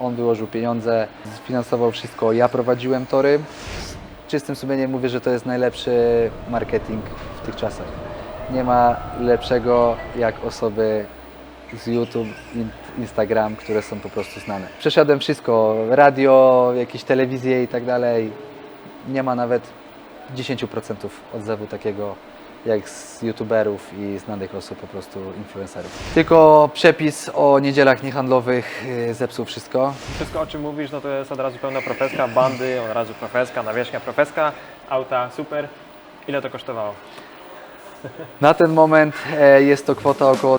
On wyłożył pieniądze, sfinansował wszystko. Ja prowadziłem tory. Z czystym sumieniem mówię, że to jest najlepszy marketing w tych czasach. Nie ma lepszego jak osoby z YouTube, in, Instagram, które są po prostu znane. Przeszedłem wszystko, radio, jakieś telewizje i tak dalej. Nie ma nawet 10% odzewu takiego jak z youtuberów i znanych osób, po prostu influencerów. Tylko przepis o niedzielach niehandlowych y, zepsuł wszystko. Wszystko o czym mówisz, no to jest od razu pełna profeska, bandy, od razu profeska, nawierzchnia profeska, auta, super. Ile to kosztowało? Na ten moment e, jest to kwota około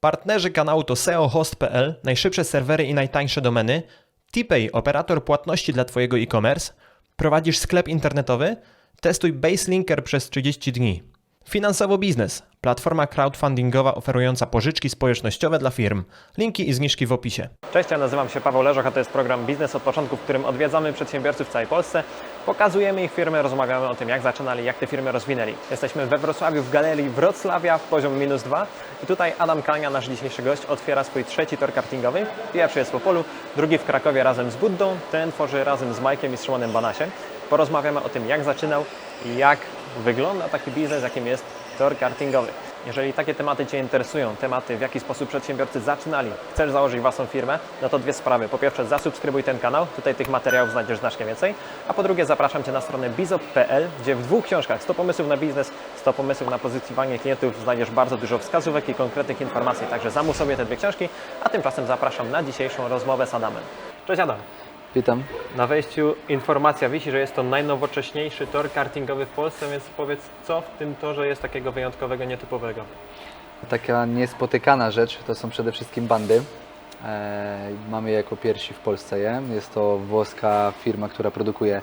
Partnerzy kanału to SEOhost.pl, najszybsze serwery i najtańsze domeny, TPay, operator płatności dla Twojego e-commerce, prowadzisz sklep internetowy, testuj Baselinker przez 30 dni. Finansowo Biznes, platforma crowdfundingowa oferująca pożyczki społecznościowe dla firm. Linki i zniżki w opisie. Cześć, ja nazywam się Paweł Leżoch, a to jest program Biznes od początku, w którym odwiedzamy przedsiębiorców w całej Polsce, pokazujemy ich firmy, rozmawiamy o tym, jak zaczynali, jak te firmy rozwinęli. Jesteśmy we Wrocławiu w galerii Wrocławia, poziom minus dwa i tutaj Adam Kania, nasz dzisiejszy gość, otwiera swój trzeci tor kartingowy. Pierwszy jest w Opolu, drugi w Krakowie razem z Buddą, ten tworzy razem z Majkiem i Szymonem Banasiem. Porozmawiamy o tym, jak zaczynał i jak wygląda taki biznes, jakim jest tor kartingowy. Jeżeli takie tematy Cię interesują, tematy w jaki sposób przedsiębiorcy zaczynali, chcesz założyć własną firmę, no to dwie sprawy. Po pierwsze zasubskrybuj ten kanał, tutaj tych materiałów znajdziesz znacznie więcej, a po drugie zapraszam Cię na stronę bizop.pl, gdzie w dwóch książkach 100 pomysłów na biznes, 100 pomysłów na pozyskiwanie klientów znajdziesz bardzo dużo wskazówek i konkretnych informacji, także zamów sobie te dwie książki, a tymczasem zapraszam na dzisiejszą rozmowę z Adamem. Cześć Adam. Witam. Na wejściu informacja wisi, że jest to najnowocześniejszy tor kartingowy w Polsce, więc powiedz, co w tym torze jest takiego wyjątkowego, nietypowego? Taka niespotykana rzecz to są przede wszystkim bandy. E, mamy je jako pierwsi w Polsce je. Jest to włoska firma, która produkuje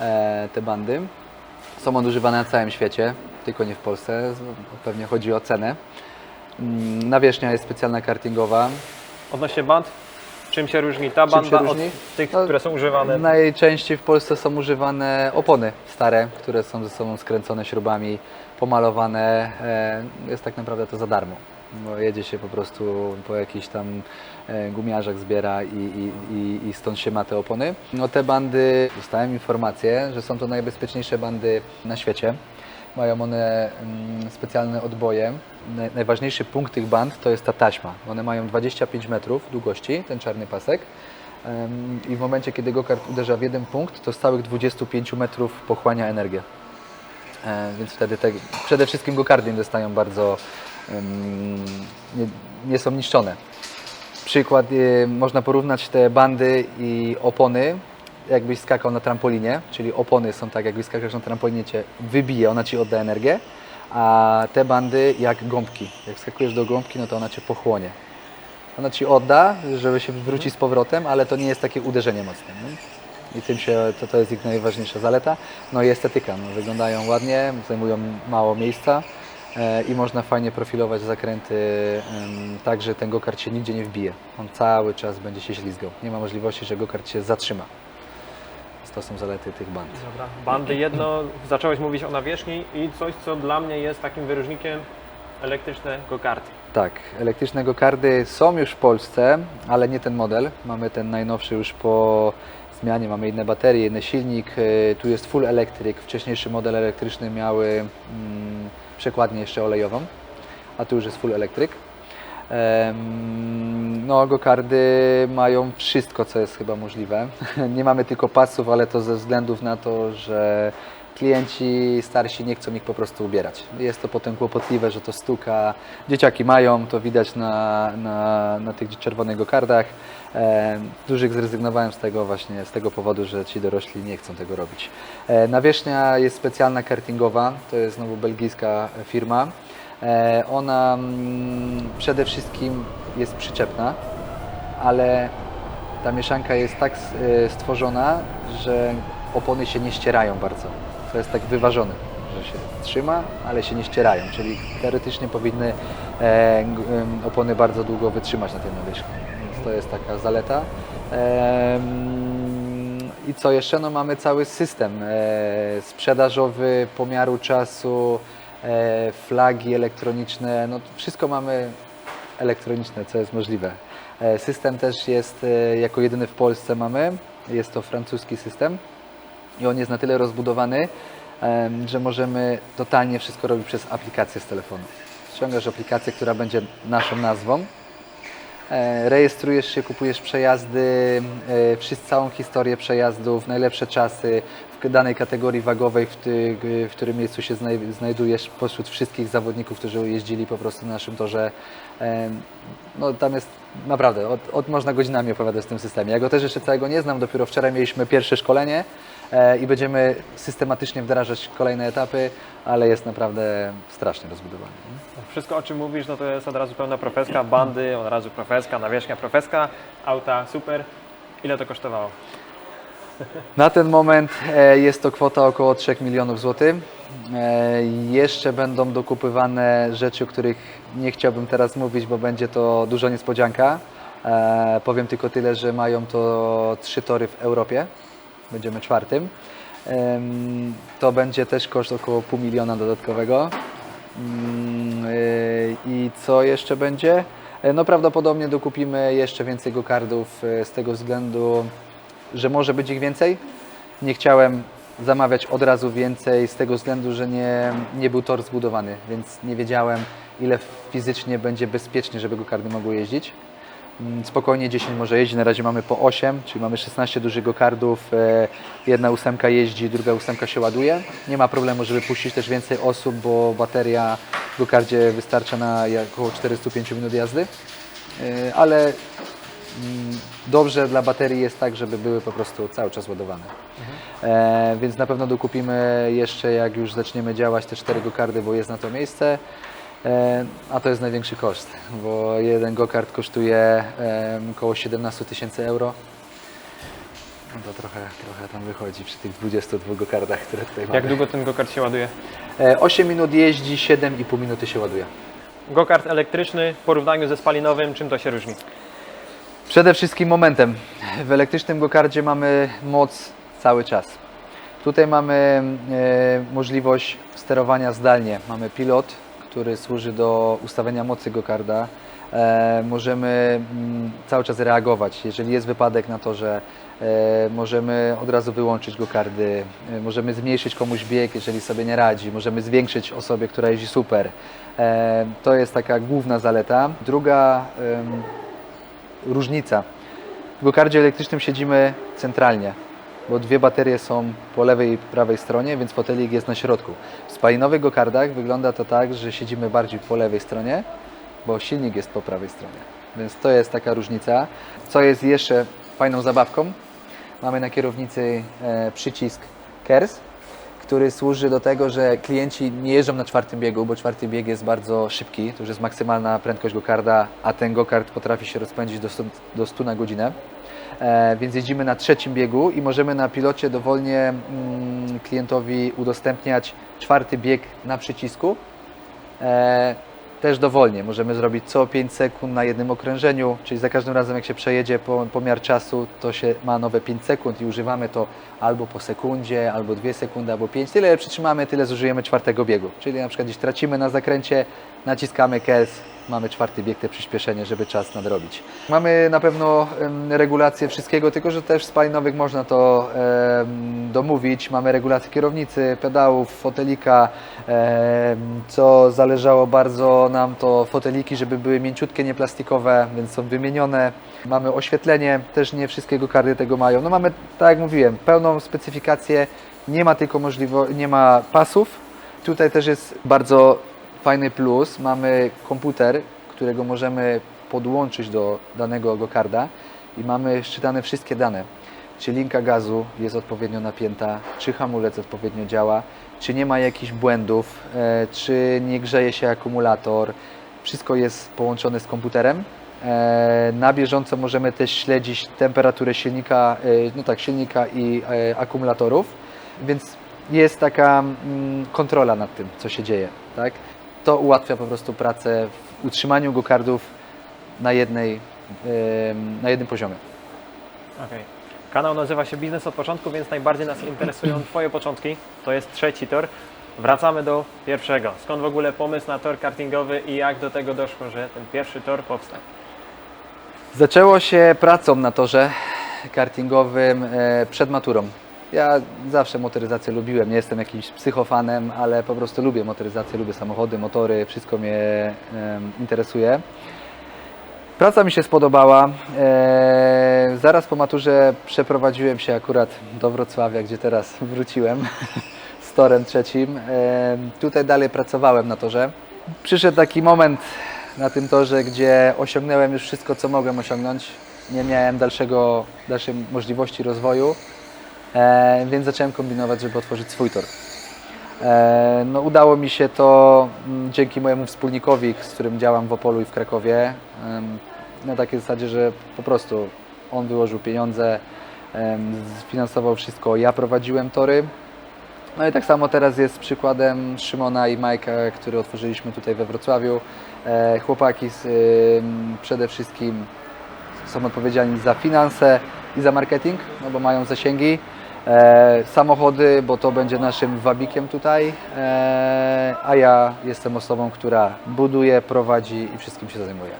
e, te bandy. Są one używane na całym świecie, tylko nie w Polsce. Pewnie chodzi o cenę. Mm, Nawierzchnia jest specjalna kartingowa. Odnośnie band, czym się różni ta Czym się banda różni? od tych, No, które są używane? Najczęściej w Polsce są używane opony stare, które są ze sobą skręcone śrubami, pomalowane. E, Jest tak naprawdę to za darmo. Bo jedzie się po prostu po jakichś tam e, gumiarzach zbiera i, i, i, i stąd się ma te opony. No te bandy, dostałem informację, że są to najbezpieczniejsze bandy na świecie. Mają one mm, specjalne odboje. Naj- Najważniejszy punkt tych band to jest ta taśma. One mają 25 metrów długości, ten czarny pasek. I w momencie, kiedy go-kart uderza w jeden punkt, to z całych 25 metrów pochłania energię. E, Więc wtedy te, przede wszystkim go-karty nie dostają bardzo, nie, nie są niszczone. Przykład, e, można porównać te bandy i opony, jakbyś skakał na trampolinie, czyli opony są tak, jakbyś skakał na trampolinie, cię wybije, ona ci odda energię, a te bandy jak gąbki. Jak skakujesz do gąbki, no to ona cię pochłonie. Ona ci odda, żeby się wróci z powrotem, ale to nie jest takie uderzenie mocne. Nie? I tym się, to, to jest ich najważniejsza zaleta. No i estetyka. No, wyglądają ładnie, zajmują mało miejsca e, i można fajnie profilować zakręty em, tak, że ten gokart się nigdzie nie wbije. On cały czas będzie się ślizgał. Nie ma możliwości, że gokart się zatrzyma. To są zalety tych band. Dobra. Bandy jedno, zacząłeś mówić o nawierzchni i coś, co dla mnie jest takim wyróżnikiem, elektryczne go-karty. Tak, elektryczne gokardy są już w Polsce, ale nie ten model. Mamy ten najnowszy już po zmianie, mamy inne baterie, inny silnik. E, Tu jest full electric. Wcześniejszy model elektryczny miały mm, przekładnię jeszcze olejową, a tu już jest full electric. No, gokardy mają wszystko, co jest chyba możliwe. Nie mamy tylko pasów, ale to ze względów na to, że klienci starsi nie chcą ich po prostu ubierać. Jest to potem kłopotliwe, że to stuka. Dzieciaki mają, to widać na, na, na tych czerwonych gokardach. Dużych zrezygnowałem z tego właśnie z tego powodu, że ci dorośli nie chcą tego robić. E, nawierzchnia jest specjalna kartingowa, to jest znowu belgijska firma. E, Ona mm, przede wszystkim jest przyczepna, ale ta mieszanka jest tak e, stworzona, że opony się nie ścierają bardzo. To jest tak wyważone, że się trzyma, ale się nie ścierają, czyli teoretycznie powinny e, opony bardzo długo wytrzymać na tej nawierzchni. Więc to jest taka zaleta. I co jeszcze? No mamy cały system sprzedażowy, pomiaru czasu, flagi elektroniczne, no wszystko mamy elektroniczne, co jest możliwe. E, System też jest e, jako jedyny w Polsce mamy, jest to francuski system i on jest na tyle rozbudowany, że możemy totalnie wszystko robić przez aplikację z telefonu. Ściągasz aplikację, która będzie naszą nazwą, E, rejestrujesz się, kupujesz przejazdy, e, całą historię przejazdów, najlepsze czasy danej kategorii wagowej, w, ty, w którym miejscu się znaj- znajdujesz pośród wszystkich zawodników, którzy jeździli po prostu na naszym torze. No tam jest naprawdę, od, od można godzinami opowiadać o tym systemie. Ja go też jeszcze całego nie znam, dopiero wczoraj mieliśmy pierwsze szkolenie e, i będziemy systematycznie wdrażać kolejne etapy, ale jest naprawdę strasznie rozbudowany. Wszystko o czym mówisz, no to jest od razu pełna profeska, bandy, od razu profeska, nawierzchnia profeska, auta super. Ile to kosztowało? Na ten moment e, jest to kwota około 3 milionów złotych. E, Jeszcze będą dokupywane rzeczy, o których nie chciałbym teraz mówić, bo będzie to duża niespodzianka. E, Powiem tylko tyle, że mają to trzy tory w Europie. Będziemy czwartym. To będzie też koszt około pół miliona dodatkowego. Mm, I co jeszcze będzie? No prawdopodobnie dokupimy jeszcze więcej gokardów z tego względu, że może być ich więcej. Nie chciałem zamawiać od razu więcej z tego względu, że nie, nie był tor zbudowany, więc nie wiedziałem ile fizycznie będzie bezpiecznie, żeby gokardy mogły jeździć. Mm, Spokojnie 10 może jeździć, na razie mamy po 8, czyli mamy 16 dużych gokardów, e, jedna ósemka jeździ, druga ósemka się ładuje. Nie ma problemu, żeby puścić też więcej osób, bo bateria w gokardzie wystarcza na około 405 minut jazdy, E, ale dobrze dla baterii jest tak, żeby były po prostu cały czas ładowane. E, więc na pewno dokupimy jeszcze, jak już zaczniemy działać, te cztery gokardy, bo jest na to miejsce. E, a to jest największy koszt, bo jeden gokard kosztuje e, około 17 tysięcy euro. No to trochę, trochę tam wychodzi przy tych 22 gokardach, które tutaj mamy. Jak długo ten gokart się ładuje? E, 8 minut jeździ, 7,5 minuty się ładuje. Gokart elektryczny w porównaniu ze spalinowym, czym to się różni? Przede wszystkim momentem. W elektrycznym gokardzie mamy moc cały czas. Tutaj mamy e, możliwość sterowania zdalnie. Mamy pilot, który służy do ustawienia mocy gokarda. E, możemy mm, cały czas reagować. Jeżeli jest wypadek na torze, e, możemy od razu wyłączyć gokardy, e, możemy zmniejszyć komuś bieg, jeżeli sobie nie radzi, możemy zwiększyć osobie, która jeździ super. To jest taka główna zaleta. Druga różnica. W gokardzie elektrycznym siedzimy centralnie, bo dwie baterie są po lewej i prawej stronie, więc fotelik jest na środku. W spalinowych gokardach wygląda to tak, że siedzimy bardziej po lewej stronie, bo silnik jest po prawej stronie. Więc to jest taka różnica. Co jest jeszcze fajną zabawką? Mamy na kierownicy e, przycisk KERS, który służy do tego, że klienci nie jeżdżą na czwartym biegu, bo czwarty bieg jest bardzo szybki, to już jest maksymalna prędkość gokarda, a ten gokard potrafi się rozpędzić do 100, do 100 na godzinę. E, więc jeździmy na trzecim biegu i możemy na pilocie dowolnie mm, klientowi udostępniać czwarty bieg na przycisku. E, też dowolnie. Możemy zrobić co 5 sekund na jednym okrężeniu, czyli za każdym razem jak się przejedzie po, pomiar czasu, to się ma nowe 5 sekund i używamy to albo po sekundzie, albo 2 sekundy, albo 5. Tyle przytrzymamy, tyle zużyjemy czwartego biegu. Czyli na przykład gdzieś tracimy na zakręcie, naciskamy KES, mamy czwarty bieg, te przyspieszenie, żeby czas nadrobić. Mamy na pewno regulację wszystkiego, tylko że też w spalinowych można to em, domówić. Mamy regulację kierownicy, pedałów, fotelika, em, co zależało bardzo nam to foteliki, żeby były mięciutkie, nie plastikowe, więc są wymienione. Mamy oświetlenie, też nie wszystkie gokardy tego mają. No mamy, tak jak mówiłem, pełną specyfikację, nie ma tylko możliwości, nie ma pasów. Tutaj też jest bardzo fajny plus. Mamy komputer, którego możemy podłączyć do danego gokarda i mamy szczytane wszystkie dane. Czy linka gazu jest odpowiednio napięta, czy hamulec odpowiednio działa, czy nie ma jakichś błędów, e, czy nie grzeje się akumulator. Wszystko jest połączone z komputerem. E, Na bieżąco możemy też śledzić temperaturę silnika, e, no tak, silnika i akumulatorów, więc jest taka mm, kontrola nad tym, co się dzieje. Tak? To ułatwia po prostu pracę w utrzymaniu gokardów na, jednej, na jednym poziomie. Okej. Kanał nazywa się Biznes od początku, więc najbardziej nas interesują Twoje początki. To jest trzeci tor. Wracamy do pierwszego. Skąd w ogóle pomysł na tor kartingowy i jak do tego doszło, że ten pierwszy tor powstał? Zaczęło się pracą na torze kartingowym e, przed maturą. Ja zawsze motoryzację lubiłem, nie jestem jakimś psychofanem, ale po prostu lubię motoryzację, lubię samochody, motory, wszystko mnie interesuje. Praca mi się spodobała. E, zaraz po maturze przeprowadziłem się akurat do Wrocławia, gdzie teraz wróciłem z torem trzecim. Tutaj dalej pracowałem na torze. Przyszedł taki moment na tym torze, gdzie osiągnąłem już wszystko, co mogłem osiągnąć. Nie miałem dalszego, dalszej możliwości rozwoju, e, więc zacząłem kombinować, żeby otworzyć swój tor. E, No, udało mi się to mm, dzięki mojemu wspólnikowi, z którym działam w Opolu i w Krakowie. Na takiej zasadzie, że po prostu on wyłożył pieniądze, em, sfinansował wszystko, ja prowadziłem tory. No i tak samo teraz jest przykładem Szymona i Majka, który otworzyliśmy tutaj we Wrocławiu. E, Chłopaki z, ym, przede wszystkim są odpowiedzialni za finanse i za marketing, no bo mają zasięgi. E, samochody, bo to będzie naszym wabikiem tutaj, e, a ja jestem osobą, która buduje, prowadzi i wszystkim się zajmuje.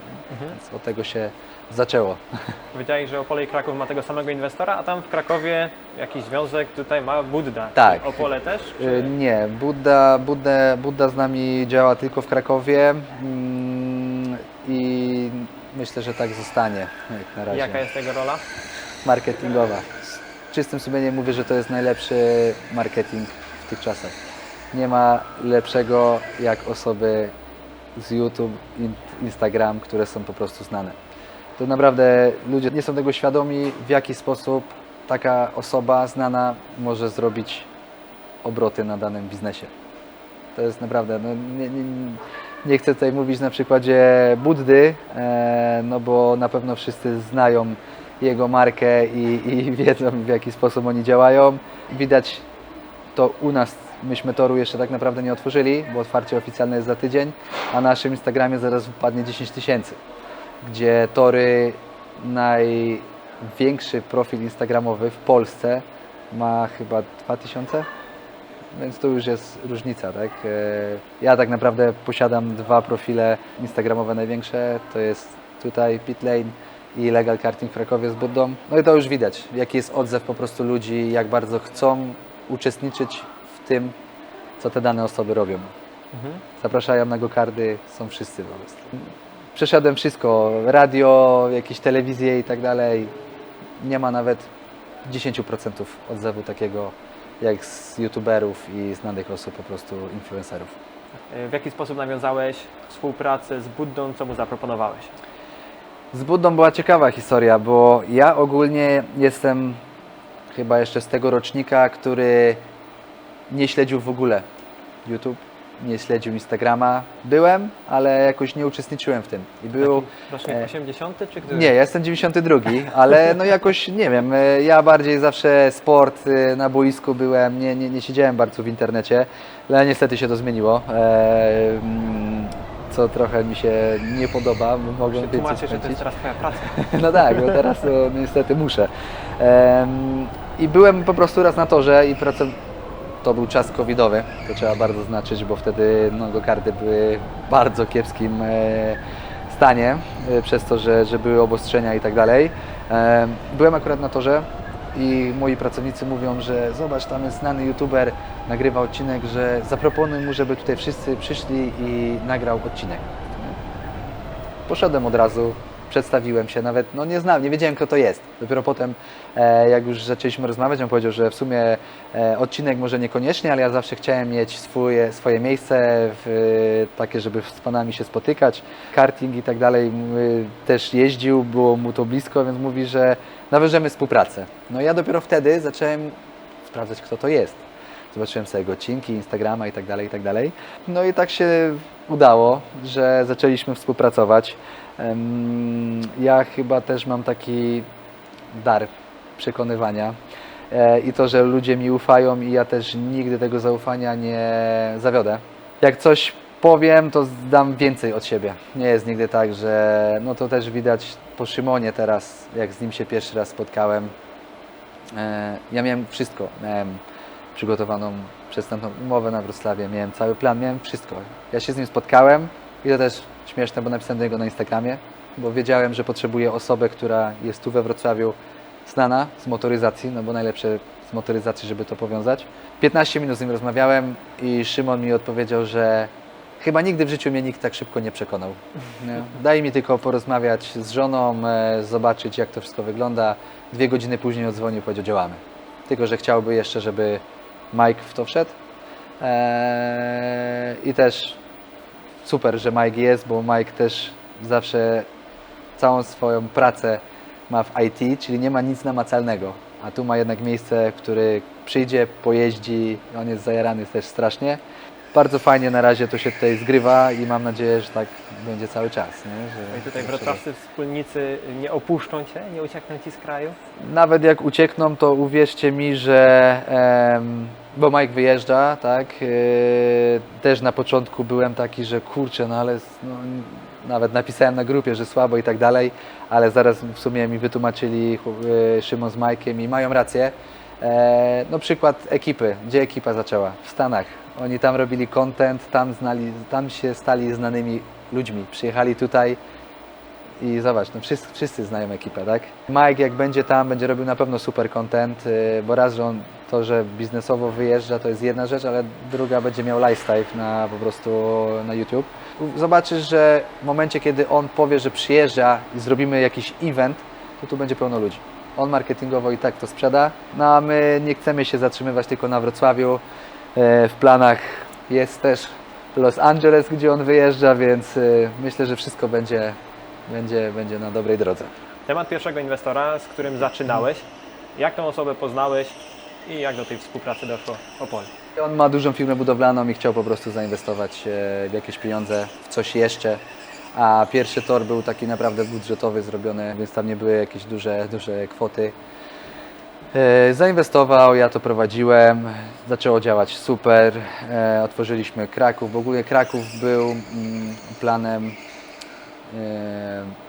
Więc od tego się zaczęło. Powiedziałeś, że Opole i Kraków ma tego samego inwestora, a tam w Krakowie jakiś związek tutaj ma Budda. Tak. Opole też? Y, Czy... Nie, Budda, Budda, Budda z nami działa tylko w Krakowie mm, i myślę, że tak zostanie jak na razie. Jaka jest jego rola? Marketingowa. Czystym sumieniem mówię, że to jest najlepszy marketing w tych czasach. Nie ma lepszego jak osoby z YouTube, in- Instagram, które są po prostu znane. To naprawdę ludzie nie są tego świadomi, w jaki sposób taka osoba znana może zrobić obroty na danym biznesie. To jest naprawdę, no, nie, nie, nie chcę tutaj mówić na przykładzie Buddy, e, no bo na pewno wszyscy znają jego markę i, i wiedzą w jaki sposób oni działają. Widać to u nas, myśmy toru jeszcze tak naprawdę nie otworzyli, bo otwarcie oficjalne jest za tydzień, a na naszym Instagramie zaraz wpadnie 10 tysięcy, gdzie tory największy profil instagramowy w Polsce ma chyba 2000 więc to już jest różnica, tak? E, Ja tak naprawdę posiadam dwa profile instagramowe największe, to jest tutaj Pitlane i Legal Karting w Krakowie z Buddą. No i to już widać, jaki jest odzew po prostu ludzi, jak bardzo chcą uczestniczyć w tym, co te dane osoby robią. Mhm. Zapraszają na gokardy, są wszyscy po prostu. Przeszedłem wszystko, radio, jakieś telewizje i tak dalej. Nie ma nawet 10% odzewu takiego jak z youtuberów i znanych osób, po prostu influencerów. W jaki sposób nawiązałeś współpracę z Buddą, co mu zaproponowałeś? Z Buddą była ciekawa historia, bo ja ogólnie jestem chyba jeszcze z tego rocznika, który nie śledził w ogóle YouTube, nie śledził Instagrama. Byłem, ale jakoś nie uczestniczyłem w tym. I był... Rocznik e, 80 czy który? Nie, ja jestem 92, ale no jakoś nie wiem, e, ja bardziej zawsze sport e, na boisku byłem, nie, nie, nie siedziałem bardzo w internecie, ale niestety się to zmieniło. e, mm, Co trochę mi się nie podoba, mogłem Się więcej tłumaczy, że to jest teraz Twoja praca. No tak, bo teraz to niestety muszę. I byłem po prostu raz na torze i pracowałem. To był czas covidowy, to trzeba bardzo znaczyć, bo wtedy no, gokardy były w bardzo kiepskim e, stanie, e, przez to, że, że były obostrzenia i tak dalej. Em, Byłem akurat na torze i moi pracownicy mówią, że zobacz, tam jest znany youtuber, nagrywa odcinek, że zaproponuj mu, żeby tutaj wszyscy przyszli i nagrał odcinek. Poszedłem od razu, przedstawiłem się, nawet no nie znałem, nie wiedziałem kto to jest. Dopiero potem, e, jak już zaczęliśmy rozmawiać, on powiedział, że w sumie e, odcinek może niekoniecznie, ale ja zawsze chciałem mieć swoje, swoje miejsce, w, takie, żeby z panami się spotykać, karting i tak dalej. Też jeździł, było mu to blisko, więc mówi, że nawiążemy współpracę. No i ja dopiero wtedy zacząłem sprawdzać, kto to jest. Zobaczyłem sobie jego odcinki, Instagrama i tak dalej, i tak dalej. No i tak się udało, że zaczęliśmy współpracować. Ja chyba też mam taki dar przekonywania e, i to, że ludzie mi ufają i ja też nigdy tego zaufania nie zawiodę. Jak coś powiem, to dam więcej od siebie. Nie jest nigdy tak, że no to też widać po Szymonie teraz, jak z nim się pierwszy raz spotkałem. E, Ja miałem wszystko. Miałem przygotowaną przestępną umowę na Wrocławie, miałem cały plan, miałem wszystko. Ja się z nim spotkałem i to też śmieszne, bo napisałem do niego na Instagramie, bo wiedziałem, że potrzebuję osobę, która jest tu we Wrocławiu znana z motoryzacji, no bo najlepsze z motoryzacji, żeby to powiązać. 15 minut z nim rozmawiałem i Szymon mi odpowiedział, że chyba nigdy w życiu mnie nikt tak szybko nie przekonał. Nie? Daj mi tylko porozmawiać z żoną, e, zobaczyć jak to wszystko wygląda. Dwie godziny później odzwonił i powiedział działamy. Tylko, że chciałby jeszcze, żeby Mike w to wszedł. Eee, I też super, że Mike jest, bo Mike też zawsze całą swoją pracę ma w IT, czyli nie ma nic namacalnego. A tu ma jednak miejsce, który przyjdzie, pojeździ, on jest zajarany też strasznie. Bardzo fajnie na razie to się tutaj zgrywa i mam nadzieję, że tak będzie cały czas. Nie? Że, No i tutaj wrocławscy wspólnicy nie opuszczą Cię, nie uciekną Ci z kraju? Nawet jak uciekną, to uwierzcie mi, że em, bo Mike wyjeżdża, tak? e, też na początku byłem taki, że kurczę, no ale no, nawet napisałem na grupie, że słabo i tak dalej, ale zaraz w sumie mi wytłumaczyli e, Szymon z Majkiem i mają rację. E, no przykład ekipy, gdzie ekipa zaczęła? W Stanach. Oni tam robili content, tam, znali, tam się stali znanymi ludźmi. Przyjechali tutaj, i zobacz, no wszyscy, wszyscy znają ekipę, tak? Mike jak będzie tam, będzie robił na pewno super content, yy, bo raz, że on to, że biznesowo wyjeżdża, to jest jedna rzecz, ale druga będzie miał lifestyle na po prostu na YouTube. Zobaczysz, że w momencie, kiedy on powie, że przyjeżdża i zrobimy jakiś event, to tu będzie pełno ludzi. On marketingowo i tak to sprzeda, no a my nie chcemy się zatrzymywać tylko na Wrocławiu. E, W planach jest też Los Angeles, gdzie on wyjeżdża, więc y, myślę, że wszystko będzie, będzie, będzie na dobrej drodze. Temat pierwszego inwestora, z którym zaczynałeś, jak tą osobę poznałeś i jak do tej współpracy doszło Opol? On ma dużą firmę budowlaną i chciał po prostu zainwestować e, w jakieś pieniądze, w coś jeszcze. A pierwszy tor był taki naprawdę budżetowy zrobiony, więc tam nie były jakieś duże, duże kwoty. E, Zainwestował, ja to prowadziłem, zaczęło działać super. E, Otworzyliśmy Kraków. W ogóle Kraków był mm, planem e,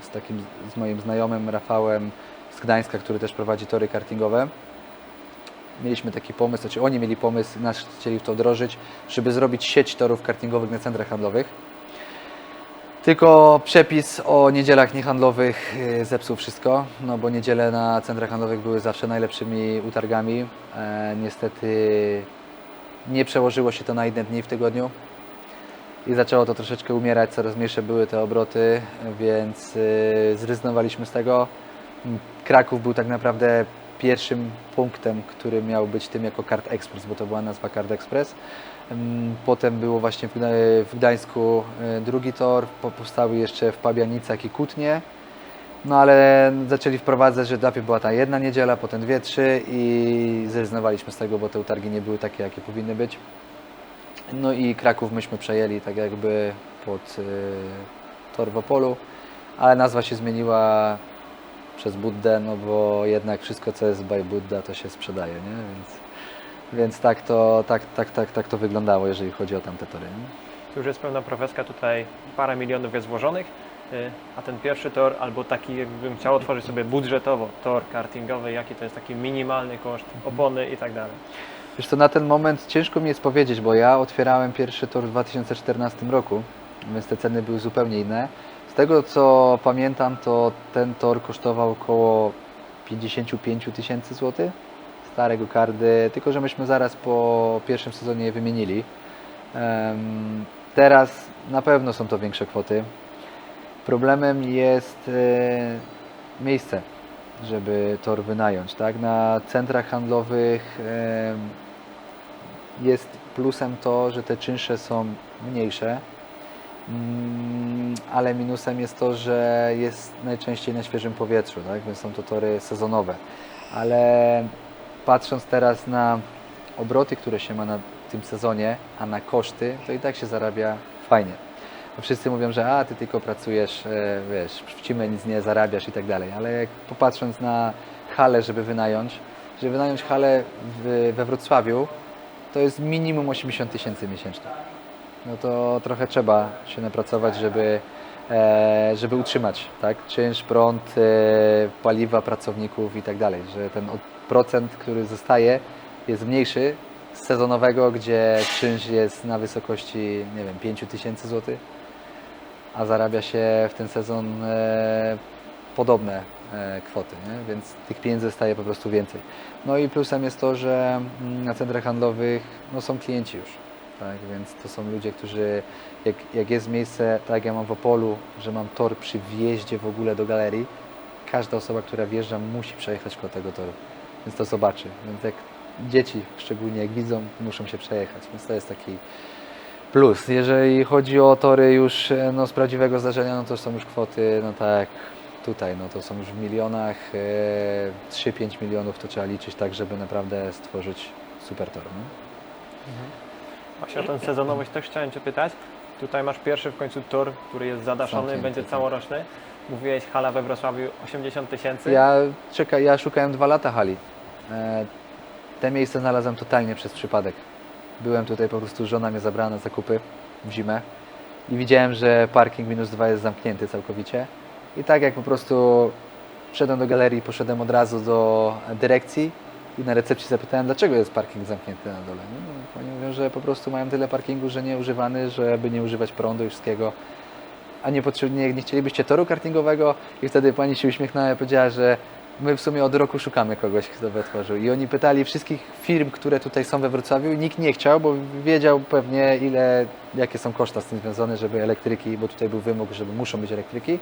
z takim z moim znajomym Rafałem z Gdańska, który też prowadzi tory kartingowe. Mieliśmy taki pomysł, znaczy oni mieli pomysł, nas chcieli w to wdrożyć, żeby zrobić sieć torów kartingowych na centrach handlowych. Tylko przepis o niedzielach niehandlowych y, zepsuł wszystko, no bo niedziele na centrach handlowych były zawsze najlepszymi utargami. E, niestety nie przełożyło się to na jeden dni w tygodniu i zaczęło to troszeczkę umierać, coraz mniejsze były te obroty, więc y, zrezygnowaliśmy z tego. Kraków był tak naprawdę pierwszym punktem, który miał być tym jako Kart Express, bo to była nazwa Kart Express. Potem było właśnie w Gda- w Gdańsku y, drugi tor, po- powstały jeszcze w Pabianicach i Kutnie. No ale zaczęli wprowadzać, że najpierw była ta jedna niedziela, potem dwie, trzy i zrezygnowaliśmy z tego, bo te utargi nie były takie, jakie powinny być. No i Kraków myśmy przejęli tak jakby pod y, tor w Opolu, ale nazwa się zmieniła przez Buddę, no bo jednak wszystko co jest by Buddha to się sprzedaje, nie? Więc, więc tak, to, tak, tak, tak, tak to wyglądało, jeżeli chodzi o tamte tory. Tu już jest pełna profeska, tutaj parę milionów jest włożonych, y, a ten pierwszy tor, albo taki jakbym chciał otworzyć sobie budżetowo tor kartingowy, jaki to jest taki minimalny koszt, opony i tak dalej. Wiesz co, na ten moment ciężko mi jest powiedzieć, bo ja otwierałem pierwszy tor w 2014 roku, więc te ceny były zupełnie inne. Z tego co pamiętam, to ten tor kosztował około 55 tysięcy złotych starego kardy, tylko że myśmy zaraz po pierwszym sezonie je wymienili. Teraz na pewno są to większe kwoty. Problemem jest e, miejsce, żeby tor wynająć. Tak? Na centrach handlowych jest plusem to, że te czynsze są mniejsze, Mm, ale minusem jest to, że jest najczęściej na świeżym powietrzu, tak? więc są to tory sezonowe. Ale patrząc teraz na obroty, które się ma na tym sezonie, a na koszty, to i tak się zarabia fajnie. Wszyscy mówią, że a ty tylko pracujesz, e, wiesz, w cimę nic nie zarabiasz i tak dalej, ale jak popatrząc na halę, żeby wynająć, żeby wynająć halę w, we Wrocławiu, to jest minimum 80 tysięcy miesięcznie. No to trochę trzeba się napracować, żeby, e, żeby utrzymać, tak? Czynsz, prąd, e, paliwa pracowników i tak dalej, że ten procent, który zostaje jest mniejszy sezonowego, gdzie czynsz jest na wysokości, nie wiem, 5000 tysięcy złotych, a zarabia się w ten sezon e, podobne e, kwoty, nie? więc tych pieniędzy staje po prostu więcej. No i plusem jest to, że mm, na centrach handlowych no, są klienci już, tak? więc to są ludzie, którzy, jak, jak jest miejsce, tak jak ja mam w Opolu, że mam tor przy wjeździe w ogóle do galerii, każda osoba, która wjeżdża, musi przejechać koło tego toru, więc to zobaczy. Więc jak dzieci, szczególnie jak widzą, muszą się przejechać, więc to jest taki plus. Jeżeli chodzi o tory już e, no, z prawdziwego zdarzenia, no to są już kwoty, no tak tutaj, no to są już w milionach, e, 3-5 milionów to trzeba liczyć tak, żeby naprawdę stworzyć super tor. Nie? Właśnie o tę sezonowość też chciałem Cię pytać. Tutaj masz pierwszy w końcu tor, który jest zadaszony, Zamknięty, będzie tak. całoroczny. Mówiłeś hala we Wrocławiu 80 tysięcy. Ja, czekaj, ja szukałem dwa lata hali. E, te miejsce znalazłem totalnie przez przypadek. Byłem tutaj po prostu, żona mnie zabrała na zakupy w zimę i widziałem, że parking minus dwa jest zamknięty całkowicie. I tak jak po prostu wszedłem do galerii, poszedłem od razu do dyrekcji i na recepcji zapytałem, dlaczego jest parking zamknięty na dole. No, oni mówią, że po prostu mają tyle parkingu, że nie używany, żeby nie używać prądu i wszystkiego a nie, nie, nie chcielibyście toru kartingowego? I wtedy pani się uśmiechnęła i powiedziała, że my w sumie od roku szukamy kogoś, kto by. I oni pytali wszystkich firm, które tutaj są we Wrocławiu i nikt nie chciał, bo wiedział pewnie ile, jakie są koszta z tym związane, żeby elektryki, bo tutaj był wymóg, żeby muszą być elektryki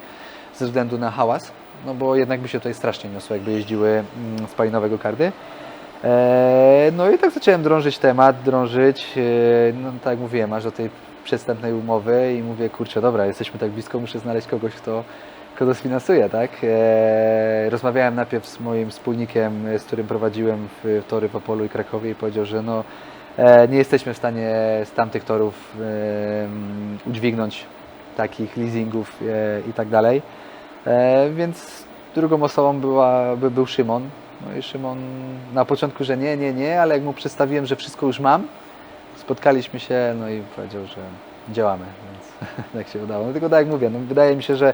ze względu na hałas, no bo jednak by się tutaj strasznie niosło, jakby jeździły mm, spalinowego kardy. Eee, no i tak zacząłem drążyć temat, drążyć. Eee, no tak jak mówiłem, aż do tej przedstępnej umowy i mówię, kurczę, dobra, jesteśmy tak blisko, muszę znaleźć kogoś, kto, kto to sfinansuje, tak? Eee, rozmawiałem najpierw z moim wspólnikiem, e, z którym prowadziłem w tory w Opolu i Krakowie i powiedział, że no, e, nie jesteśmy w stanie z tamtych torów udźwignąć takich leasingów e, i tak dalej. E, więc drugą osobą była, by był Szymon. No i Szymon na początku, że nie, nie, nie, ale jak mu przedstawiłem, że wszystko już mam, spotkaliśmy się, no i powiedział, że działamy, więc tak się udało. No tylko tak jak mówię, no wydaje mi się, że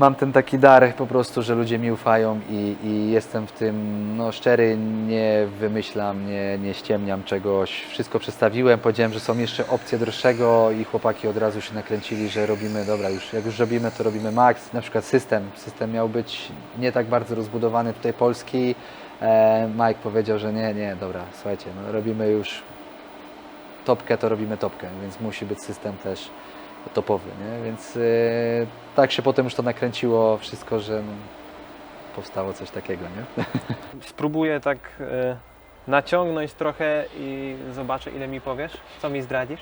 mam ten taki dar po prostu, że ludzie mi ufają i, i jestem w tym no, szczery, nie wymyślam, nie, nie ściemniam czegoś. Wszystko przedstawiłem, powiedziałem, że są jeszcze opcje droższego i chłopaki od razu się nakręcili, że robimy, dobra, już jak już robimy, to robimy max. Na przykład system. System miał być nie tak bardzo rozbudowany tutaj polski. E, Mike powiedział, że nie, nie, dobra, słuchajcie, no, robimy już topkę, to robimy topkę, więc musi być system też topowy, nie? Więc e, tak się potem już to nakręciło wszystko, że no, powstało coś takiego, nie? Spróbuję tak e, naciągnąć trochę i zobaczę, ile mi powiesz. Co mi zdradzisz?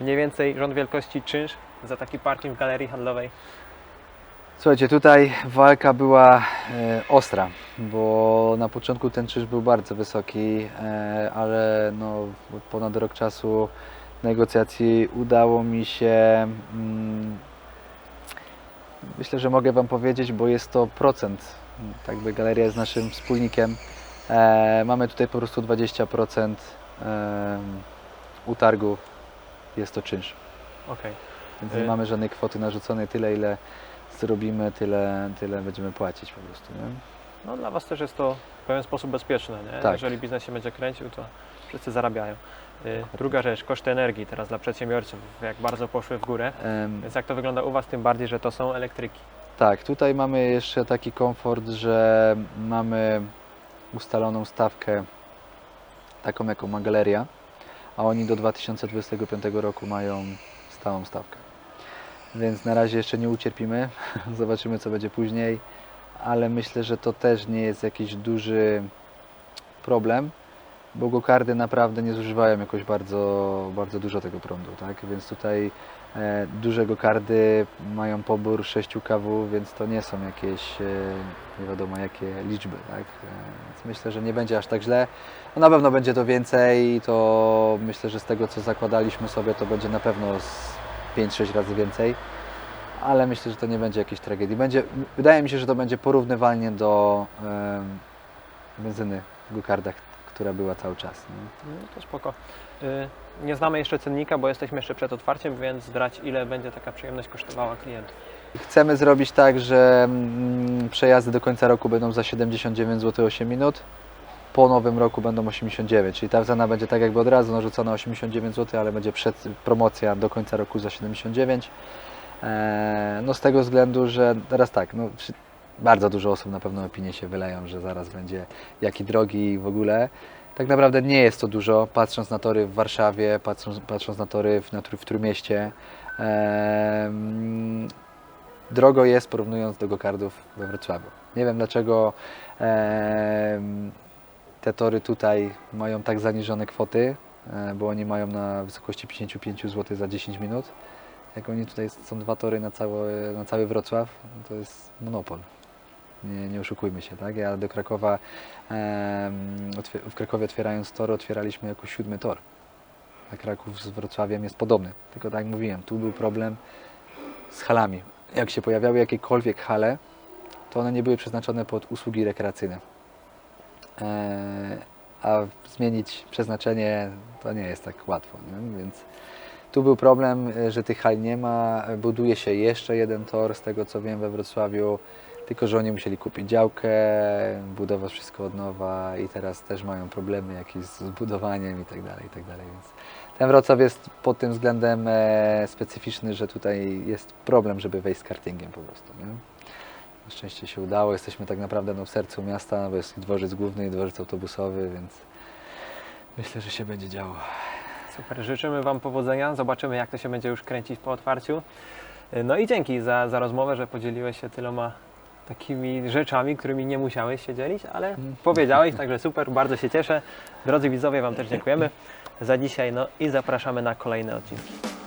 Mniej więcej rząd wielkości czynsz za taki parking w galerii handlowej. Słuchajcie, tutaj walka była e, ostra, bo na początku ten czynsz był bardzo wysoki, e, ale no, ponad rok czasu negocjacji udało mi się, mm, myślę, że mogę Wam powiedzieć, bo jest to procent, tak by galeria jest naszym wspólnikiem. E, mamy tutaj po prostu 20% e, utargu, jest to czynsz. Okej. Więc Y- nie mamy żadnej kwoty narzuconej, tyle ile zrobimy, tyle, tyle będziemy płacić po prostu. Nie? No dla Was też jest to w pewien sposób bezpieczne, nie? Tak. Jeżeli biznes się będzie kręcił, to wszyscy zarabiają. Y, Druga rzecz, koszty energii teraz dla przedsiębiorców, jak bardzo poszły w górę. Em, Więc jak to wygląda u Was, tym bardziej, że to są elektryki. tak, tutaj mamy jeszcze taki komfort, że mamy ustaloną stawkę taką jaką ma galeria, a oni do 2025 roku mają stałą stawkę. Więc na razie jeszcze nie ucierpimy, zobaczymy co będzie później, ale myślę, że to też nie jest jakiś duży problem, bo gokardy naprawdę nie zużywają jakoś bardzo, bardzo dużo tego prądu, tak? Więc tutaj e, duże gokardy mają pobór 6 kW, więc to nie są jakieś e, nie wiadomo jakie liczby, tak? E, więc myślę, że nie będzie aż tak źle. No na pewno będzie to więcej i to myślę, że z tego co zakładaliśmy sobie to będzie na pewno z 5-6 razy więcej. Ale myślę, że to nie będzie jakiejś tragedii. Będzie, wydaje mi się, że to będzie porównywalnie do em, benzyny w gokardach, która była cały czas. Nie? No to spoko. Y, Nie znamy jeszcze cennika, bo jesteśmy jeszcze przed otwarciem, więc zdrać ile będzie taka przyjemność kosztowała klientów. Chcemy zrobić tak, że mm, przejazdy do końca roku będą za 79 zł 8 minut, po nowym roku będą 89, czyli ta cena będzie tak jakby od razu narzucona 89 zł, ale będzie przed promocja do końca roku za 79. Eee, No z tego względu, że teraz tak, no, bardzo dużo osób na pewno opinie się wyleją, że zaraz będzie jaki drogi w ogóle. Tak naprawdę nie jest to dużo, patrząc na tory w Warszawie, patrząc, patrząc na tory w, na, w Trójmieście. Drogo jest porównując do gokardów we Wrocławiu. Nie wiem dlaczego te tory tutaj mają tak zaniżone kwoty, e, bo oni mają na wysokości 55 zł za 10 minut. Jak oni tutaj są dwa tory na cały, na cały Wrocław, to jest monopol. Nie, nie oszukujmy się, tak? Ja do Krakowa, w Krakowie otwierając tor, otwieraliśmy jako siódmy tor. A Kraków z Wrocławiem jest podobny. Tylko tak jak mówiłem, tu był problem z halami. Jak się pojawiały jakiekolwiek hale, to one nie były przeznaczone pod usługi rekreacyjne. Eee, a zmienić przeznaczenie to nie jest tak łatwo, nie? więc tu był problem, e, że tych hal nie ma. Buduje się jeszcze jeden tor, z tego co wiem, we Wrocławiu. Tylko, że oni musieli kupić działkę, budować wszystko od nowa i teraz też mają problemy jakieś z budowaniem i tak dalej, i tak dalej. Więc ten Wrocław jest pod tym względem e, specyficzny, że tutaj jest problem, żeby wejść z kartingiem po prostu. Nie? Na szczęście się udało. Jesteśmy tak naprawdę no, w sercu miasta, bo jest dworzec główny i dworzec autobusowy, więc myślę, że się będzie działo. Super, życzymy Wam powodzenia. Zobaczymy, jak to się będzie już kręcić po otwarciu. No i dzięki za, za rozmowę, że podzieliłeś się tyloma takimi rzeczami, którymi nie musiałeś się dzielić, ale powiedziałeś, także super, bardzo się cieszę. Drodzy widzowie, Wam też dziękujemy za dzisiaj, no i zapraszamy na kolejne odcinki.